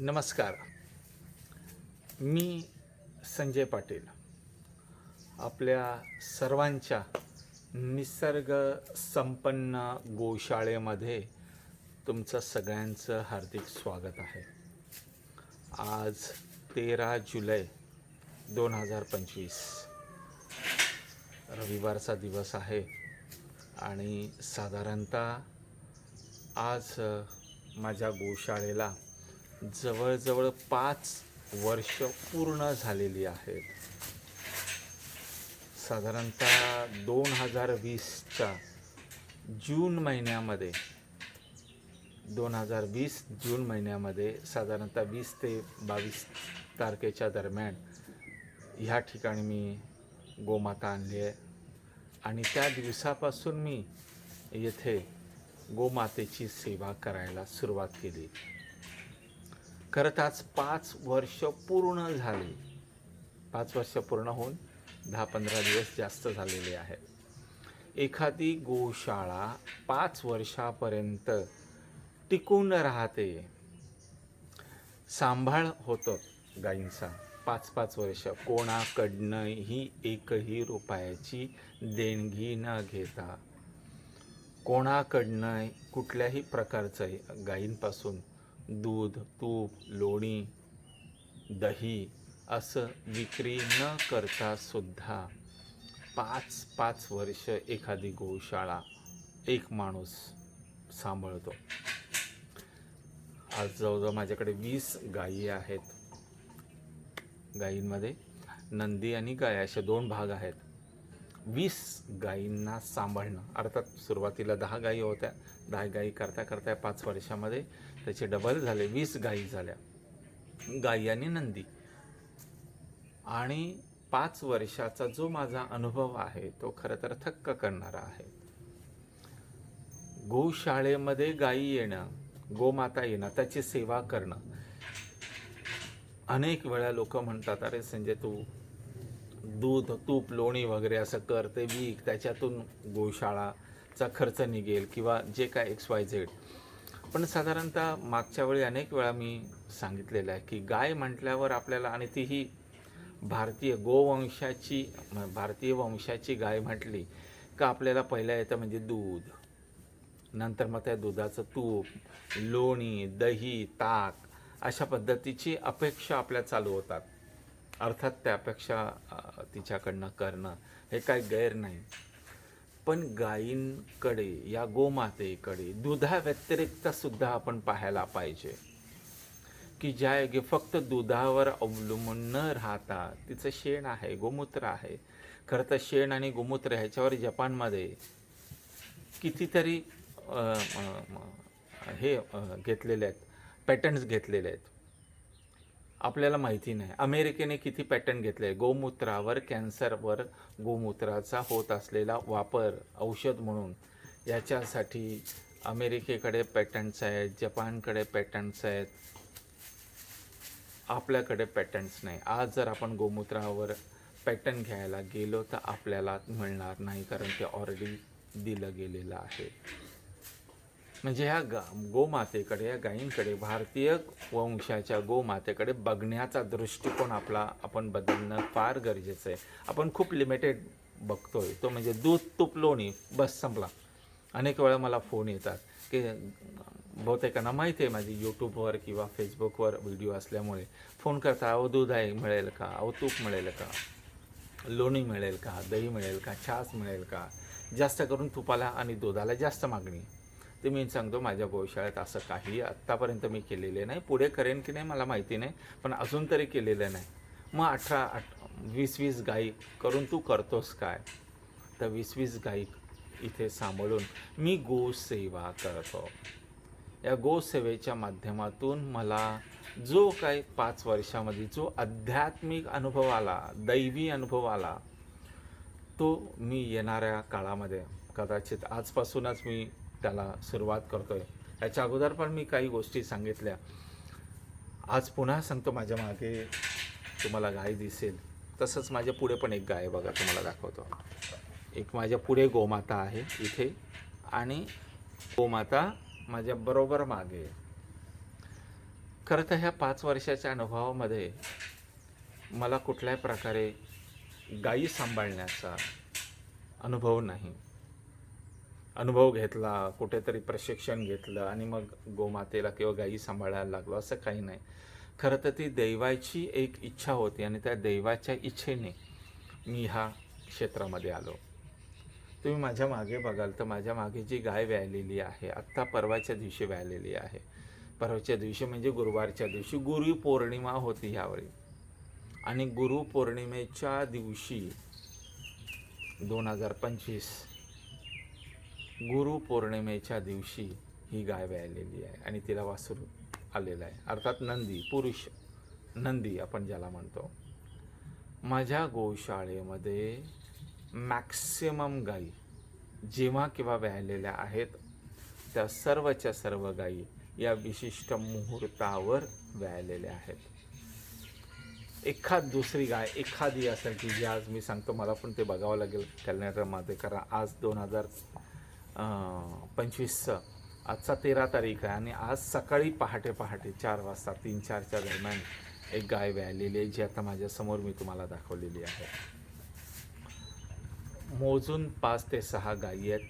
नमस्कार. मी संजय पाटील. आपल्या सर्वांच्या निसर्ग संपन्न गोशाळेमध्ये तुमचं सगळ्यांचं हार्दिक स्वागत आहे. आज तेरा जुलै दोन हजार पंचवीस. रविवारचा दिवस आहे आणि साधारणतः आज माझ्या गोशाळेला जवळजवळ पाच वर्ष पूर्ण झालेली आहेत. साधारणतः दोन हजार वीसच्या जून महिन्यामध्ये दोन हजार वीस जून महिन्यामध्ये साधारणतः वीस ते बावीस तारखेच्या दरम्यान ह्या ठिकाणी मी गोमाता आणली आहे. आणि त्या दिवसापासून मी येथे गोमातेची सेवा करायला सुरुवात केली. खरंच आज पाच वर्ष पूर्ण झाली. पाच वर्ष पूर्ण होऊन दहा पंधरा दिवस जास्त झालेले आहेत. एखादी गोशाळा पाच वर्षापर्यंत टिकून राहते. सांभाळ होतं गाईंचा पाच पाच वर्ष. कोणाकडनंही एकही रुपयाची देणगी न घेता. कोणाकडनं कुठल्याही प्रकारचं गाईंपासून दूध तूप लोणी दही असं विक्री न करता सुद्धा पाच पाच वर्ष एखादी गोशाळा एक माणूस सांभाळतो. आज जवळजवळ माझ्याकडे वीस गायी आहेत. गायींमध्ये नंदी आणि गाय असे दोन भाग आहेत. वीस गायींना सांभाळणं अर्थात सुरुवातीला दहा गायी होत्या दहा गाई करता करता पाच वर्षामध्ये त्याचे डबल झाले वीस गायी झाल्या. गायी आणि नंदी. आणि पाच वर्षाचा जो माझा अनुभव आहे तो खरं तर थक्क करणारा आहे. गोशाळेमध्ये गायी येणं गोमाता येणं त्याची सेवा करणं. अनेक वेळा लोक म्हणतात अरे संजय तू दूध तूप लोणी वगैरे असं कर ते विक. त्याच्यातून चा खर्च निघेल किंवा जे काय एक्स वाय झेड पण साधारणतः मागच्या वेळी अनेक वेळा मी सांगितलेलं आहे की गाय म्हटल्यावर आपल्याला आणि तीही भारतीय गोवंशाची भारतीय वंशाची गाय म्हटली का आपल्याला पहिल्या येतं म्हणजे दूध. नंतर मग त्या दुधाचं तूप लोणी दही ताक अशा पद्धतीची अपेक्षा आपल्या चालू होतात. अर्थात त्या अपेक्षा तिच्याकडनं करणं हे काही गैर नाही. पण गायींकडे या गोमातेकडे दुधाव्यतिरिक्त सुद्धा आपण पाहायला पाहिजे. की ज्या योगे फक्त दुधावर अवलंबून न राहता तिचं शेण आहे गोमूत्र आहे. खरं तर शेण आणि गोमूत्र ह्याच्यावर जपानमध्ये कितीतरी हे घेतलेले आहेत पॅटर्न्स घेतलेले आहेत. आपल्याला माहिती नाही. अमेरिकेने किती पॅटर्न घेतले? गोमूत्रावर कॅन्सरवर गोमूत्राचा होत असलेला वापर औषध म्हणून. याच्यासाठी अमेरिकेकडे पॅटर्न्स आहेत जपानकडे पॅटर्न्स आहेत. आपल्याकडे पॅटर्न्स नाही. आज जर आपण गोमूत्रावर पॅटर्न घ्यायला गेलो तर आपल्याला मिळणार नाही कारण ते ऑलरेडी दिलं गेलेलं आहे. म्हणजे ह्या गा गोमातेकडे या गायींकडे भारतीय वंशाच्या गोमातेकडे बघण्याचा दृष्टिकोन आपला आपण बदलणं फार गरजेचं आहे. आपण खूप लिमिटेड बघतोय. तो म्हणजे दूध तूप लोणी बस संपला. अनेक वेळा मला फोन येतात की बहुतेकांना माहिती आहे माझी यूट्यूबवर किंवा फेसबुकवर व्हिडिओ असल्यामुळे. फोन करता अहो दूध आहे मिळेल का? अहो तूप मिळेल का? लोणी मिळेल का? दही मिळेल का? छास मिळेल का? जास्त करून तुपाला आणि दुधाला जास्त मागणी. ते मी सांगतो माझ्या गोशाळेत असं काही आत्तापर्यंत मी केलेले नाही. पुढे करेन की नाही मला माहिती नाही पण अजून तरी केलेलं नाही. मग अठरा आठ वीस वीस गाई करून तू करतोस काय? तर वीस वीस गाई इथे सांभाळून मी गोसेवा करतो. या गोसेवेच्या माध्यमातून मला जो काही पाच वर्षामध्ये जो आध्यात्मिक अनुभव आला दैवी अनुभव आला तो मी येणाऱ्या काळामध्ये कदाचित आजपासूनच मी त्याला सुरुवात करतोय. याच्या अगोदर पण मी काही गोष्टी सांगितल्या. आज पुन्हा सांगतो माझ्या मागे तुम्हाला गाय दिसेल. तसंच माझ्या पुढे पण एक गाय बघा तुम्हाला दाखवतो. एक माझ्या पुढे गोमाता आहे इथे आणि गोमाता माझ्या बरोबर मागे. खरं तर ह्या पाच वर्षाच्या अनुभवामध्ये मला कुठल्याही प्रकारे गायी सांभाळण्याचा अनुभव नाही. अनुभव घेतला कुठेतरी प्रशिक्षण घेतलं आणि मग गोमातेला किंवा गाई सांभाळायला लागलो असं काही नाही. खरं तर ती दैवाची एक इच्छा होती आणि त्या दैवाच्या इच्छेने मी ह्या क्षेत्रामध्ये आलो. तुम्ही माझ्या मागे बघाल तर माझ्या मागे जी गाय व्यायलेली आहे आत्ता परवाच्या दिवशी व्यायलेली आहे. परवाच्या दिवशी म्हणजे गुरुवारच्या दिवशी गुरु पौर्णिमा होती ह्यावेळी आणि गुरुपौर्णिमेच्या दिवशी दोन हजार पंचवीस गुरु पौर्णिमेच्या दिवशी ही गाय व्यायलेली आहे आणि तिला वासरू आलेलं आहे. अर्थात नंदी पुरुष नंदी आपण ज्याला म्हणतो. माझ्या गोशाळेमध्ये मॅक्सिमम गाई जेव्हा किंवा व्यायलेल्या आहेत त्या सर्वच्या सर्व गायी या विशिष्ट मुहूर्तावर व्यायलेल्या आहेत. एखाद दुसरी गाय एखादी असेल की जी आज मी सांगतो मला पण ते बघावं लागेल. कॅलेंडरमध्ये कारण आज दोन हजार पंचवीस आजचा तेरा तारीख आहे आणि आज सकाळी पहाटे पहाटे चार वाजता तीन चारच्या दरम्यान एक गाय व्यायलेली आहे जी आता माझ्यासमोर मी तुम्हाला दाखवलेली आहे. मोजून पाच ते सहा गायी आहेत.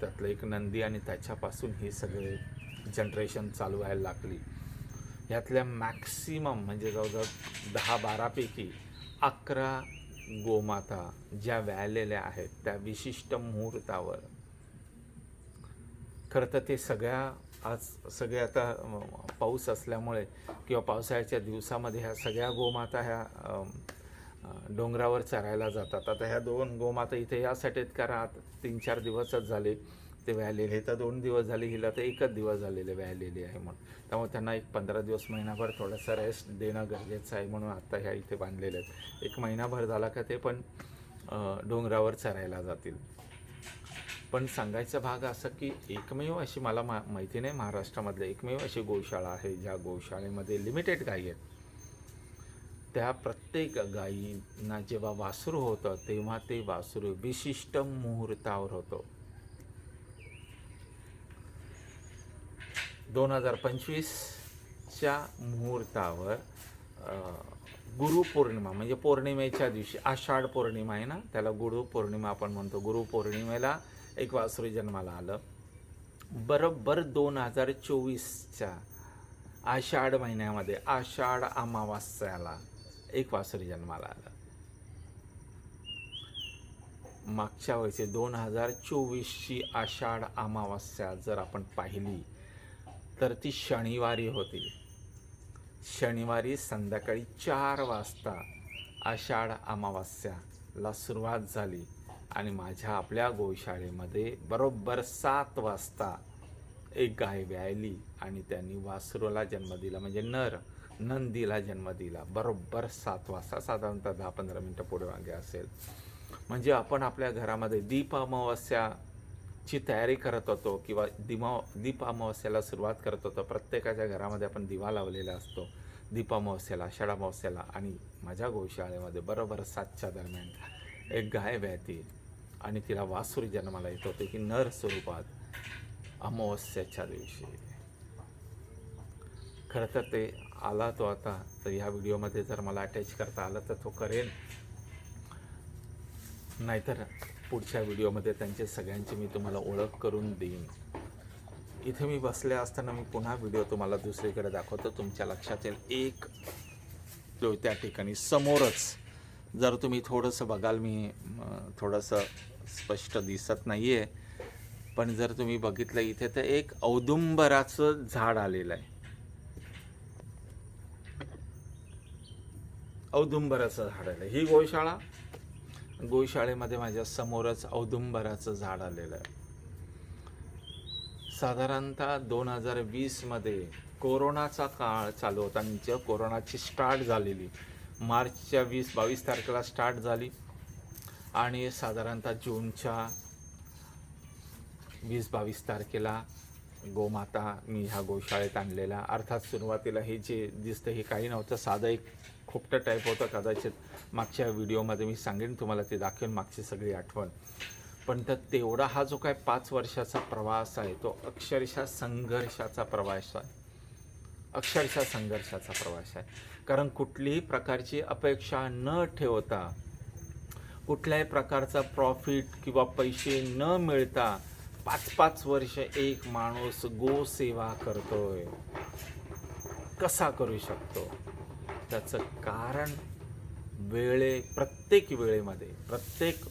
त्यातलं एक नंदी आणि त्याच्यापासून हे सगळे जनरेशन चालू व्हायला लागली. यातल्या मॅक्सिमम म्हणजे जवळजवळ दहा बारापैकी अकरा गोमाता ज्या व्यायलेल्या आहेत त्या विशिष्ट मुहूर्तावर खरं तर ते सगळ्या आज सगळे आता पाऊस असल्यामुळे किंवा पावसाळ्याच्या दिवसामध्ये ह्या सगळ्या गोमाता ह्या डोंगरावर चरायला जातात. आता ह्या दोन गोमाता इथे यासाठी आहेत कारण आता तीन चार दिवसच झाले ते व्यायलेले. तर दोन दिवस झाले हिला तर एकच दिवस झालेले व्यायलेले आहे म्हणून. त्यामुळे त्यांना एक पंधरा दिवस महिनाभर थोडासा रेस्ट देणं गरजेचं आहे म्हणून आत्ता ह्या इथे बांधलेल्या आहेत. एक महिनाभर झाला का ते पण डोंगरावर चरायला जातील. पण सांगायचा भाग असा की एकमेव अशी मला मा माहिती नाही महाराष्ट्रामधले एकमेव अशी गोशाळा आहे ज्या गोशाळेमध्ये लिमिटेड गायी आहेत. त्या प्रत्येक गायींना जेव्हा वासरू होतं तेव्हा ते वासरू विशिष्ट मुहूर्तावर होतं. दोन हजार पंचवीसच्या मुहूर्तावर गुरुपौर्णिमा म्हणजे पौर्णिमेच्या दिवशी आषाढ पौर्णिमा आहे ना त्याला गुरुपौर्णिमा आपण म्हणतो. गुरुपौर्णिमेला एक वासरू जन्माला आलं. बरोबर दोन हजार चोवीसच्या आषाढ महिन्यामध्ये आषाढ अमावास्याला एक वासरू जन्माला आलं. मागच्या वर्षी दोन हजार चोवीसची आषाढ अमावास्या जर आपण पाहिली तर ती शनिवारी होती. शनिवारी संध्याकाळी चार वाजता आषाढ अमावास्याला सुरुवात झाली. आणि माझ्या आपल्या गोशाळेमध्ये बरोबर सात वाजता एक गाय व्यायली आणि त्यांनी वासरूला जन्म दिला म्हणजे नर नंदीला जन्म दिला. बरोबर सात वाजता साधारणतः दहा पंधरा मिनटं पुढे मागे असेल. म्हणजे आपण आपल्या घरामध्ये दीप अमावस्याची तयारी करत होतो किंवा दिमा दीप अमावस्याला सुरुवात करत होतो. प्रत्येकाच्या घरामध्ये आपण दिवा लावलेला असतो दीप अमावस्याला अमावस्याला. आणि माझ्या गोशाळेमध्ये बरोबर सातच्या दरम्यान एक गाय व्याती आणि तिला वासुरी जन्माला येत होते की नर स्वरूपात अमावस्याच्या दिवशी. खरं तर ते आला तो आता तर ह्या व्हिडिओमध्ये जर मला अटॅच करता आलं तर तो करेन. नाहीतर पुढच्या व्हिडिओमध्ये त्यांचे सगळ्यांची मी तुम्हाला ओळख करून देईन. इथे मी बसले असताना मी पुन्हा व्हिडिओ तुम्हाला दुसरीकडे दाखवतो. तुमच्या लक्षात येईल एक तो त्या ठिकाणी समोरच जर तुम्ही थोडंसं बघाल मी थोडंसं स्पष्ट दिसत नाही आहे पण जर तुम्ही बघितलं इथे तर एक औदुंबराचं झाड आलेलं आहे. औदुंबराचं झाड आलं ही गोशाळा? गोशाळेमध्ये माझ्या समोरच औदुंबराचं झाड आलेलं आहे. साधारणतः दोन हजार वीसमध्ये कोरोनाचा काळ चालू होता. आणि कोरोनाची स्टार्ट झालेली मार्चच्या वीस बावीस तारखेला स्टार्ट झाली. आणि साधारणतः जूनच्या वीस बावीस तारखेला गोमाता मी ह्या गोशाळेत आणलेला. अर्थात सुरुवातीला हे जे दिसतं हे काही नव्हतं. साधं एक खोपटं टाईप होतं कदाचित. मागच्या व्हिडिओमध्ये मी सांगेन तुम्हाला ते दाखवेन मागची सगळी आठवण. पण तर तेवढा हा जो काय पाच वर्षाचा प्रवास आहे तो अक्षरशः संघर्षाचा प्रवास आहे. अक्षरशः संघर्षाचा प्रवास आहे. कारण कुठलीही प्रकारची अपेक्षा न ठेवता कुठल्याही प्रकारचा प्रॉफिट किंवा पैसे न मिळता पाच पाच वर्ष एक माणूस गोसेवा करतोय. कसा करू शकतो? त्याचं कारण वेळे प्रत्येक वेळेमध्ये प्रत्येक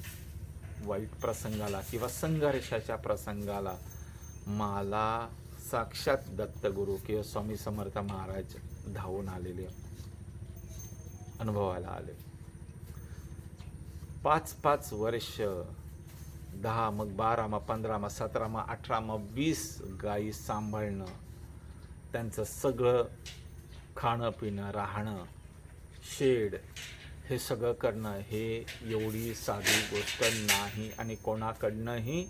वाईट प्रसंगाला किंवा संघर्षाच्या प्रसंगाला मला साक्षात दत्तगुरू किंवा स्वामी समर्थ महाराज धावून आलेले अनुभवायला आले. पाच पाच वर्ष दहा मग बारा मग पंधरा मग सतरा मग अठरा मग वीस गायी सांभाळणं त्यांचं सगळं खाणं पिणं राहणं शेड हे सगळं करणं हे एवढी साधी गोष्ट नाही आणि कोणाकडनंही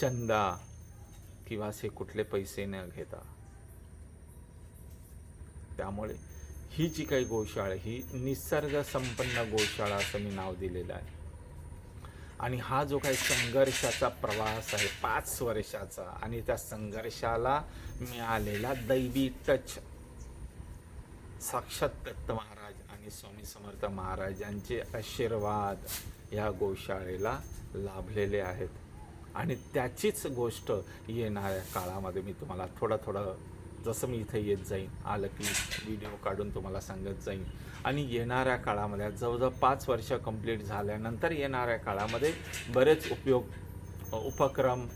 चंदा किंवा असे कुठले पैसे न घेता. त्यामुळे ही जी काही गोशाळा ही निसर्गसंपन्न गोशाळा असं मी नाव दिलेलं आहे. आणि हा जो काही संघर्षाचा प्रवास आहे पाच वर्षाचा आणि त्या संघर्षाला मिळालेला दैवी टच. साक्षात दत्त महाराज आणि स्वामी समर्थ महाराजांचे आशीर्वाद या गोशाळेला लाभलेले आहेत. आणि त्याचीच गोष्ट येणाऱ्या काळामध्ये मी तुम्हाला थोडं थोडं जसं मी इथे येत जाईन आलं की व्हिडिओ काढून तुम्हाला सांगत जाईन. आणि येणाऱ्या काळामध्ये जवळजवळ पाच वर्ष कंप्लीट झाल्यानंतर येणाऱ्या काळामध्ये बरेच उपयोग उपक्रम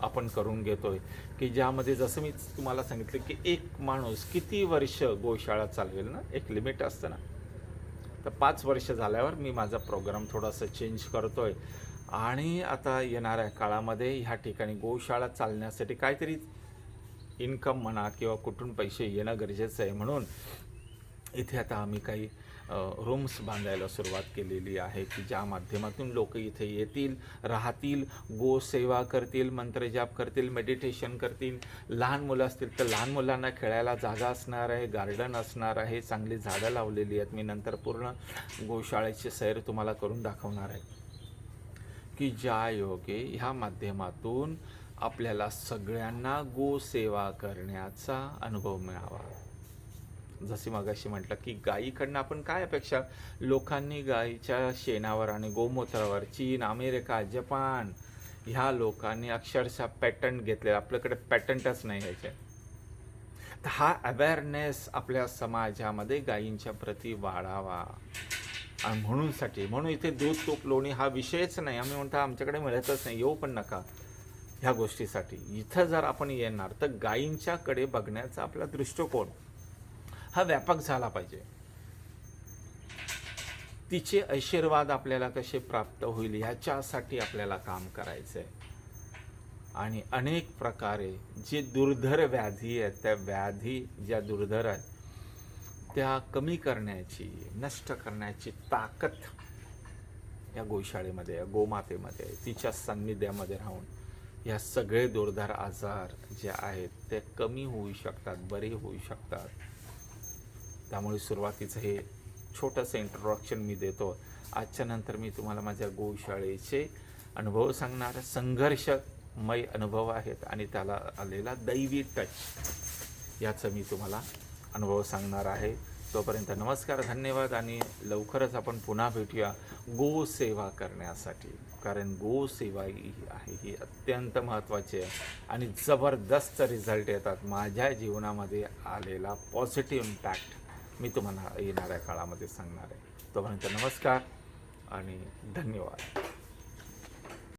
आपण करून घेतोय. की ज्यामध्ये जसं मी तुम्हाला सांगितलं की एक माणूस किती वर्ष गोशाळा चालवेल ना? एक लिमिट असतं ना? तर पाच वर्ष झाल्यावर मी माझा प्रोग्राम थोडासा चेंज करतोय. आणि आता येणाऱ्या काळामध्ये ह्या ठिकाणी गोशाळा चालण्यासाठी काहीतरी इन्कम म्हणा किंवा कुठून पैसे येणं गरजेचं आहे म्हणून इथे आता आम्ही काही रूम्स बांधायला सुरुवात केलेली आहे की ज्या माध्यमातून लोक इथे येतील राहतील गोसेवा करतील मंत्रजाप करतील मेडिटेशन करतील. लहान मुलं असतील तर लहान मुलांना खेळायला जागा असणार आहे गार्डन असणार आहे चांगली झाडं लावलेली आहेत. मी नंतर पूर्ण गोशाळेची सैर तुम्हाला करून दाखवणार आहे. की ज्या योगे ह्या माध्यमातून आपल्याला सगळ्यांना गोसेवा करण्याचा अनुभव मिळावा. जसे मगाशी म्हटलं की गायीकडनं आपण काय अपेक्षा? लोकांनी गायीच्या शेणावर आणि गोमूत्रावर चीन अमेरिका जपान. ह्या लोकांनी अक्षरशः पॅटर्न घेतले. आपल्याकडे पॅटंटच नाही ह्याचे. तर हा अवेअरनेस आपल्या समाजामध्ये गायींच्या प्रती वाढावा. आणि म्हणूनसाठी म्हणून इथे दूध तूप लोणी हा विषयच नाही. आम्ही म्हणतो आमच्याकडे मिळतच नाही. येऊ पण नका. ह्या गोष्टीसाठी. इथं जर आपण येणार तर गायींच्याकडे बघण्याचा आपला दृष्टिकोन हा व्यापक झाला पाहिजे. तिचे आशीर्वाद आपल्याला कसे प्राप्त होईल ह्याच्यासाठी आपल्याला काम करायचं आहे आणि अनेक प्रकारे जे दुर्धर व्याधी आहेत त्या व्याधी ज्या दुर्धर आहेत त्या कमी करण्याची नष्ट करण्याची ताकद या गोशाळेमध्ये गोमातेमध्ये तिच्या सान्निध्यामध्ये राहून. ह्या सगळे दुर्धर आजार जे आहेत ते कमी होऊ शकतात बरे होऊ शकतात. त्यामुळे सुरुवातीचं हे छोटंसं इंट्रोडक्शन मी देतो. आजच्या नंतर मी तुम्हाला माझ्या गोशाळेचे अनुभव सांगणार. संघर्षमय अनुभव आहेत आणि त्याला आलेला दैवी टच याचं मी तुम्हाला अनुभव सांगणार आहे. तोपर्यंत नमस्कार धन्यवाद आणि लवकरच आपण पुन्हा भेटूया. गोसेवा करण्यासाठी. कारण गोसेवा ही आहे ही अत्यंत महत्त्वाची आहे. आणि जबरदस्त रिझल्ट येतात. माझ्या जीवनामध्ये आलेला पॉझिटिव्ह इम्पॅक्ट मी तुम्हाला येणाऱ्या काळामध्ये सांगणार आहे. तोपर्यंत नमस्कार आणि धन्यवाद.